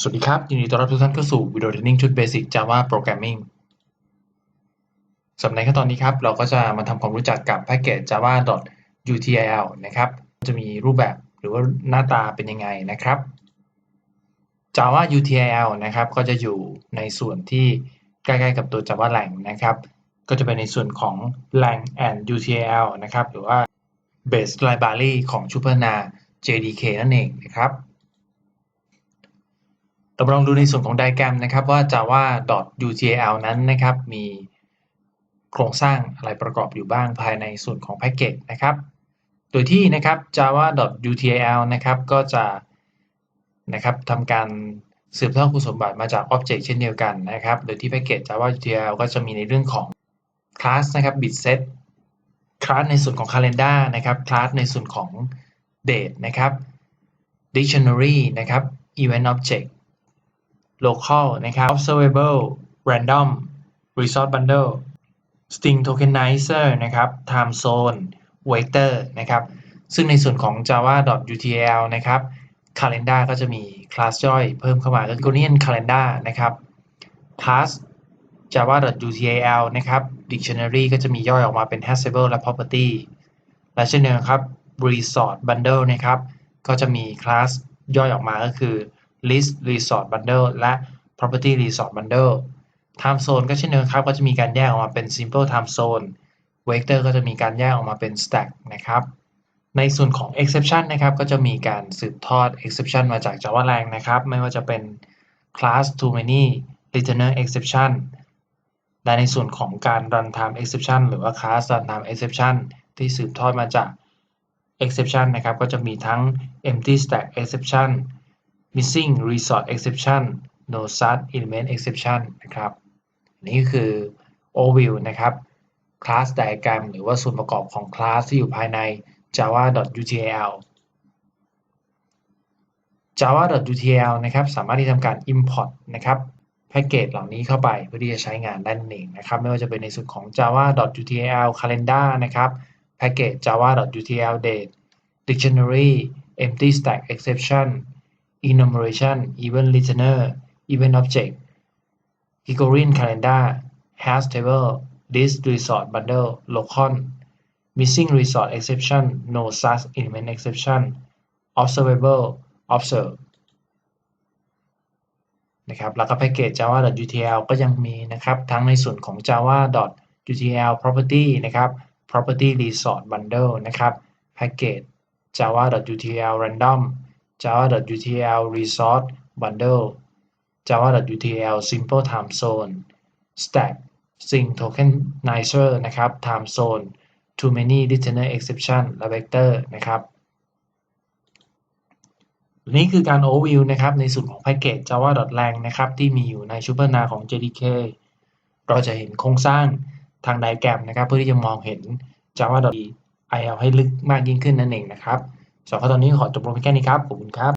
สวัสดีครับ ยินดีต้อนรับทุกท่านเข้าสู่วิดีโอเทรนนิ่งชุด Basic Java Programming สำหรับในขั้นตอนนี้ครับ เราก็จะมาทำความรู้จักกับแพ็กเกจ java.util นะครับ จะมีรูปแบบหรือว่าหน้าตาเป็นยังไงนะครับ java util นะครับ ก็จะอยู่ในส่วนที่ใกล้ๆกับตัว java lang นะครับ ก็จะเป็นในส่วนของ lang and util นะครับ หรือว่า base library ของชุดพัฒนา JDK นั่นเองนะครับ เราลองดูในส่วนของไดแกรมนะครับว่า java.util นั้นนะครับมีโครงสร้างอะไรประกอบอยู่บ้างภายในส่วนของแพ็กเกจนะครับ โดยที่นะครับ java.util นะครับก็จะนะครับทำการสืบทอดคุณสมบัติมาจาก Object เช่นเดียวกันนะครับ โดยที่แพ็กเกจ java.util ก็จะมีในเรื่องของ class นะครับ bitset class ในส่วนของ calendar นะครับ class ในส่วนของ date นะครับ dictionary นะครับ event object local นะครับ observable random resource bundle string tokenizer นะครับ time zone vector นะครับ ซึ่งในส่วนของ java.util นะครับ calendar ก็จะมี class ย่อยเพิ่มเข้ามาก็คือ Gonian calendar นะครับ class java.util นะครับ dictionary ก็จะมีย่อยออกมาเป็น hashable และ property และเช่นเดียวกันครับ resort bundle นะครับ ก็จะมี class ย่อยออกมาก็คือ list resort bundle และ property resort bundle time zone ก็เช่นเดิมครับ ก็จะมีการแยกออกมาเป็น simple time zone vector ก็จะมีการแยกออกมาเป็น stack นะครับ ในส่วนของ exception นะครับ ก็จะมีการสืบทอด exception มาจาก Java Lang นะครับ ไม่ว่าจะเป็น class too many returner exception และในส่วนของการ runtime exception หรือว่า class runtime exception ที่สืบทอดมาจาก exception นะครับ ก็จะมีทั้ง empty stack exception missing resort exception no such element exception นะครับนี่คือ overview นะครับ class diagram หรือว่าส่วนประกอบของ class ที่อยู่ภายใน java.util java.util นะครับ สามารถที่ทำการ import นะครับแพ็กเกจเหล่านี้เข้าไปเพื่อที่จะใช้งานด้นั่นเองนะครับ ไม่ว่าจะเป็นในส่วนของ java.util calendar นะครับแพ็กเกจ java.util date dictionary empty stack exception enumeration event listener event object Gregorian calendar hash table list resort bundle local missing resort exception no such element exception observable observe นะครับแล้วก็แพ็กเกจ java.util ก็ยังมีนะครับ ทั้งในส่วนของ java.util property นะครับ property resort bundle นะครับ แพ็กเกจ java.util random java.util resource bundle java.util simple time zone stack string tokenizer นะครับ time zone too many returner exception และ vector นะครับนี่คือการ overview นะครับ ในส่วนของแพ็กเกจ java.lang นะครับ ที่มีอยู่ในชุดพัฒนาของ JDK เราจะเห็นโครงสร้างทางไดแกรมนะครับ เพื่อที่จะมองเห็น java.il ให้ลึกมากยิ่งขึ้นนั่นเองนะครับ สำหรับตอนนี้ขอจบลงเพียงแค่นี้ครับ ขอบคุณครับ